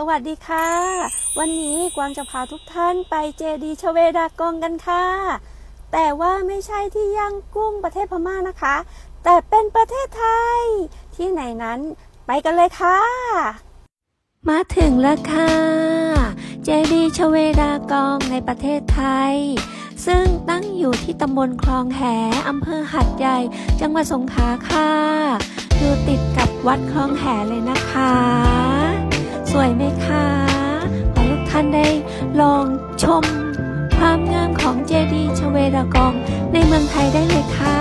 สวัสดีค่ะ วันนี้กวางจะพาทุกท่านไปเจดีชเวดากองกันค่ะ แต่ว่าไม่ใช่ที่ย่างกุ้งประเทศพม่านะคะ แต่เป็นประเทศไทย ที่ไหนนั้นไปกันเลยค่ะ มาถึงแล้วค่ะเจดีชเวดากองในประเทศไทย ซึ่งตั้งอยู่ที่ตำบลคลองแหอำเภอหัดใหญ่ จังหวัดสงขลาค่ะอยู่ติดกับวัดคลองแหเลยนะคะ สวยไหมคะ ขอทุกท่านได้ลองชมความงามของเจดีย์ชเวดากองในเมืองไทยได้เลยค่ะ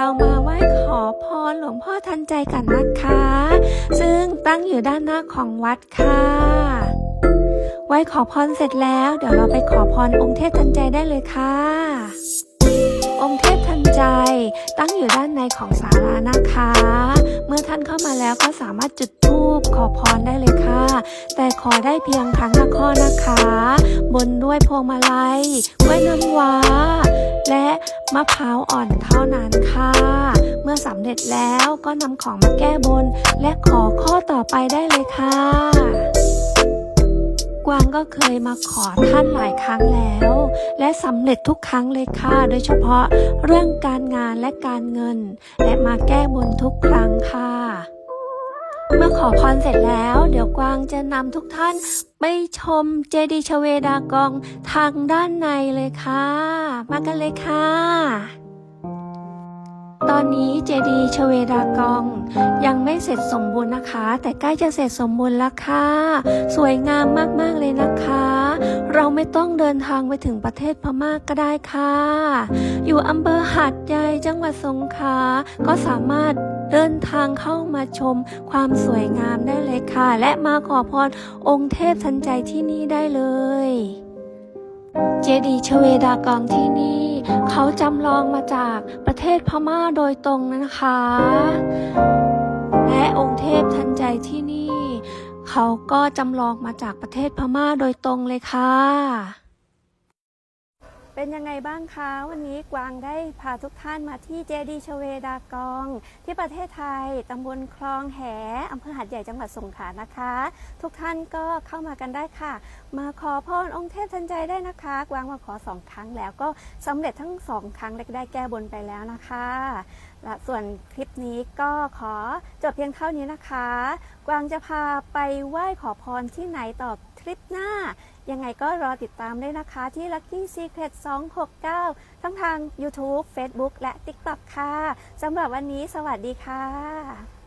เรามาไหว้ขอพรหลวงพ่อทันใจกันนะคะ ซึ่งตั้งอยู่ด้านหน้าของวัดค่ะไหว้ขอพรเสร็จแล้ว เดี๋ยวเราไปขอพรองค์เทพทันใจได้เลยค่ะ องค์เทพทันใจตั้งอยู่ด้านในของศาลานะคะ เมื่อท่านเข้ามาแล้วก็สามารถจุดธูปขอพรได้เลยค่ะ แต่ขอได้เพียงครั้งละข้อนะคะ บนด้วยพวงมาลัยกล้วยน้ำว้า และ มะพร้าวอ่อนเท่านั้นค่ะ เมื่อสำเร็จแล้วก็นำของมาแก้บน และขอข้อต่อไปได้เลยค่ะ กวางก็เคยมาขอท่านหลายครั้งแล้ว และสำเร็จทุกครั้งเลยค่ะ โดยเฉพาะเรื่องการงานและการเงิน และมาแก้บนทุกครั้งค่ะ เมื่อขอพรเสร็จแล้ว เดี๋ยวกวางจะนำทุกท่าน ไปชมเจดีย์ชเวดากองทางด้านในเลยค่ะ มากันเลยค่ะ ตอนนี้เจดีย์ชเวดากอง ยังไม่เสร็จสมบูรณ์นะคะ แต่ใกล้จะเสร็จสมบูรณ์แล้วค่ะ สวยงามมากๆเลยนะคะ เราไม่ต้องเดินทางไปถึงประเทศพม่ากก็ได้ค่ะ อยู่อำเภอหัดใหญ่จังหวัดสงขลาก็สามารถ เดินทางเข้ามาชมความสวยงามได้เลยค่ะ และมาขอพรองค์เทพทันใจที่นี่ได้เลย เจดีย์ชเวดากองที่นี่เขาจำลองมาจากประเทศพม่าโดยตรงนะคะ และองค์เทพทันใจที่นี่ เขาก็จำลองมาจากประเทศพม่าโดยตรงเลยค่ะ เป็นยังไงบ้างคะ วันนี้กวางได้พาทุกท่านมาที่เจดีชเวดากอง ที่ประเทศไทยตำบลคลองแหอำเภอหัดใหญ่จังหวัดสงขลานะคะ ทุกท่านก็เข้ามากันได้ค่ะ มาขอพรองค์เทพทันใจได้นะคะ กวางมาขอสองครั้งแล้วก็สำเร็จทั้งสองครั้งและได้แก้บนไปแล้วนะคะและส่วนคลิปนี้ก็ขอจบเพียงเท่านี้นะคะ กวางจะพาไปไหว้ขอพรที่ไหนต่อ ลิปหน้า ยังไงก็รอติดตามด้วยนะคะที่ Lucky Secret 269 ทั้งทาง YouTube Facebook และ TikTok ค่ะ สำหรับวันนี้สวัสดีค่ะ